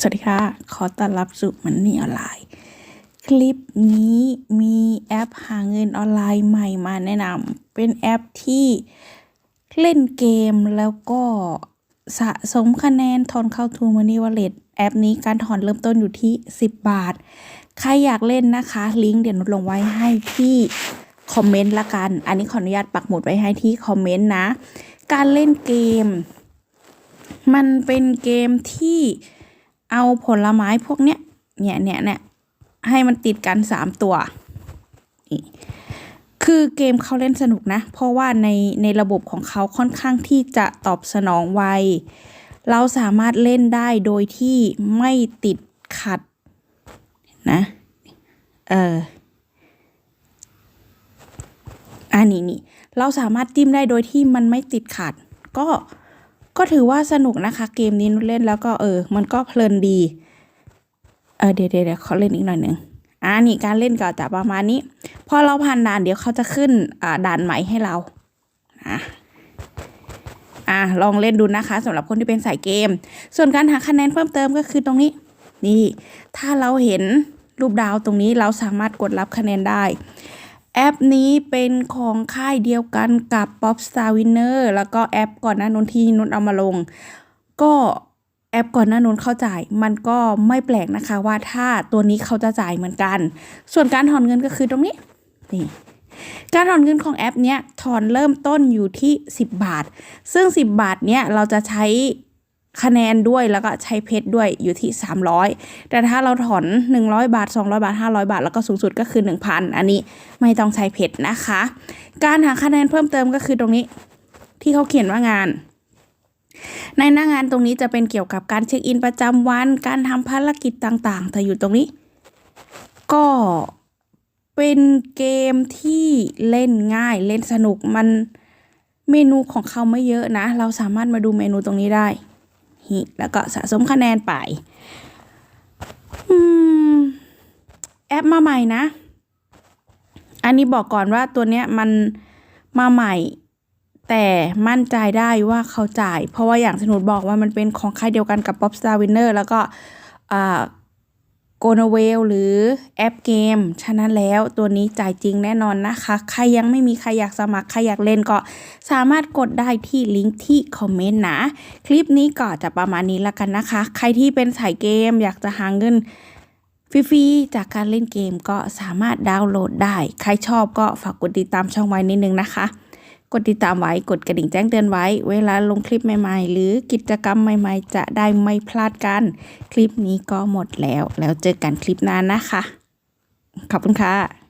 สวัสดีค่ะ ขอต้อนรับสู่มันนี่ออนไลน์ คลิปนี้มีแอปหาเงินออนไลน์ใหม่มาแนะนำเป็นแอปที่เล่นเกมแล้วก็สะสมคะแนนถอนเข้าทูมันนี่วอลเล็ตแอปนี้การถอนเริ่มต้นอยู่ที่ 10 บาท ใครอยากเล่นนะคะ ลิงก์เดี๋ยวนุลงไว้ให้ที่คอมเมนต์ละกัน อันนี้ขออนุญาตปักหมุดไว้ให้ที่คอมเมนต์นะ การเล่นเกม มันเป็นเกมที่ เอาผลไม้พวกเนี้ยเนี่ยเนี่ยเนี่ยให้มันติดกันสามตัวนี่คือเกมเขาเล่นสนุกนะ เพราะว่าในในระบบของเขาค่อนข้างที่จะตอบสนองไว เราสามารถเล่นได้โดยที่ไม่ติดขัดนะเอออันนี้นี่เราสามารถจิ้มได้โดยที่มันไม่ติดขัด ก็ ก็ถือว่าสนุกนะคะ เกมนี้นุชเล่นแล้วก็เออ มันก็เพลินดี เออเดี๋ยวเดี๋ยวเดี๋ยวเขาเล่นอีกหน่อยหนึ่งอ่านี่การเล่นก็จะประมาณนี้ พอเราผ่านด่านเดี๋ยวเขาจะขึ้นอ่าด่านใหม่ให้เราอะอะลองเล่นดูนะคะสำหรับคนที่เป็นสายเกม ส่วนการหาคะแนนเพิ่มเติมก็คือตรงนี้ นี่ ถ้าเราเห็นรูปดาวตรงนี้เราสามารถกดรับคะแนนได้ แอปนี้เป็นของค่ายเดียวกันกับ Popstar Winner แล้วก็แอปก่อนหน้านนที่นุนเอามาลง ก็แอปก่อนหน้านนเข้าจ่าย มันก็ไม่แปลกนะคะว่าถ้าตัวนี้เขาจะจ่ายเหมือนกัน ส่วนการถอนเงินก็คือตรงนี้นี่การถอนเงินของแอปเนี้ยถอนเริ่มต้นอยู่ที่ 10 บาท ซึ่ง 10 บาทเนี้ยเราจะใช้ คะแนนด้วยแล้วก็ใช้เพชรด้วยอยู่ที่ 300 แต่ถ้าเราถอน 100 บาท 200 บาท 500 บาท แล้วก็สูงสุดก็คือ 1,000 อันนี้ไม่ต้องใช้เพชรนะคะ การหาคะแนนเพิ่มเติมก็คือตรงนี้ที่เขาเขียนว่างานในหน้างานตรงนี้จะเป็นเกี่ยวกับการเช็คอินประจำวัน การทำภารกิจต่างๆ แต่อยู่ตรงนี้ ก็เป็นเกมที่เล่นง่ายเล่นสนุกมันเมนูของเขาไม่เยอะนะ เราสามารถมาดูเมนูตรงนี้ได้ ฮิแล้วก็สะสมคะแนนไปอืมแอปมาใหม่นะ อันนี้บอกก่อนว่าตัวเนี้ยมันมาใหม่ แต่มั่นใจได้ว่าเขาจ่าย เพราะว่าอย่างสนุดบอกว่ามันเป็นของค่ายเดียวกันกับ Popstar Winner แล้วก็ อ่าโนเวลหรือแอปเกม ฉะนั้นแล้วตัวนี้จ่ายจริงแน่นอนนะคะ ใครยังไม่มีใครอยากสมัคร ใครอยากเล่นก็สามารถกดได้ที่ลิงก์ที่คอมเมนต์นะ คลิปนี้ก็จะประมาณนี้ละกันนะคะ ใครที่เป็นสายเกมอยากจะหาเงินฟรีๆจากการเล่นเกมก็สามารถดาวน์โหลดได้ ใครชอบก็ฝากกดติดตามช่องไว้นิดนึงนะคะ กดติดตามไว้ กดกระดิ่งแจ้งเตือนไว้ เวลาลงคลิปใหม่ๆ หรือกิจกรรมใหม่ๆ จะได้ไม่พลาดกัน คลิปนี้ก็หมดแล้ว แล้วเจอกันคลิปหน้านะคะ ขอบคุณค่ะ